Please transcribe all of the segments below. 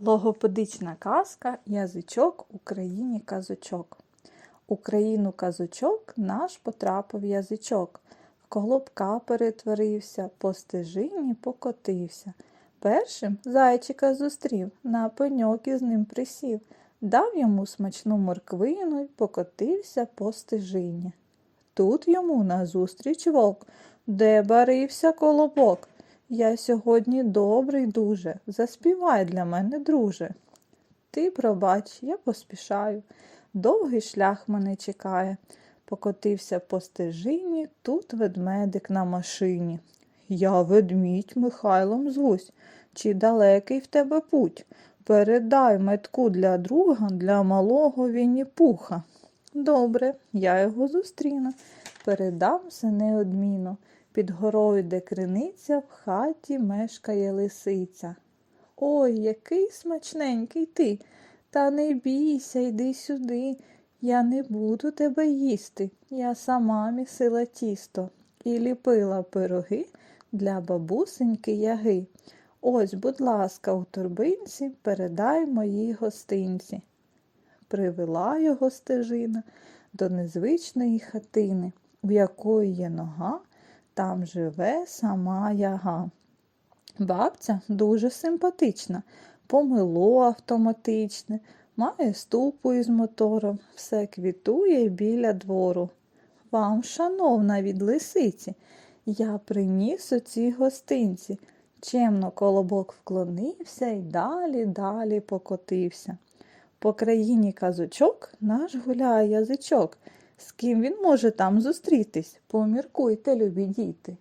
Логопедична казка Язичок Україні казочок. Україну казочок наш потрапив язичок. В колобка перетворився, по стежині покотився. Першим зайчика зустрів, на пеньок із ним присів, дав йому смачну морквину й покотився по стежині. Тут йому назустріч вовк, де барився колобок. Я сьогодні добрий дуже, заспівай для мене, друже. Ти, пробач, я поспішаю, довгий шлях мене чекає. Покотився по стежині, тут ведмедик на машині. Я ведмідь Михайлом звусь, чи далекий в тебе путь? Передай метку для друга, для малого Вінні-Пуха. Добре, я його зустріну, передам все неодмінно. Під горою, де криниця, в хаті мешкає лисиця. Ой, який смачненький ти. Та не бійся, йди сюди. Я не буду тебе їсти. Я сама місила тісто і ліпила пироги для бабусеньки яги. Ось, будь ласка, у торбинці передай моїй гостинці. Привела його стежина до незвичної хатини, у якої є нога, там живе сама яга. Бабця дуже симпатична, помило автоматичне, має ступу із мотором, все квітує біля двору. Вам, шановна від лисиці, я приніс оці гостинці. Чемно колобок вклонився і далі, далі покотився. По країні казочок наш гуляє язичок. З ким він може там зустрітись? Поміркуйте, любі діти.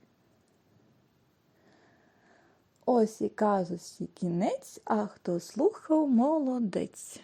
Ось і казочці кінець, а хто слухав, молодець.